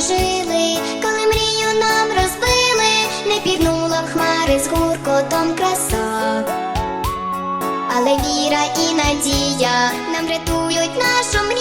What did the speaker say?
ми жили, коли мрію нам розбили, не пірнула в хмари з гуркотом краса. Але віра і надія нам рятують нашу мрію,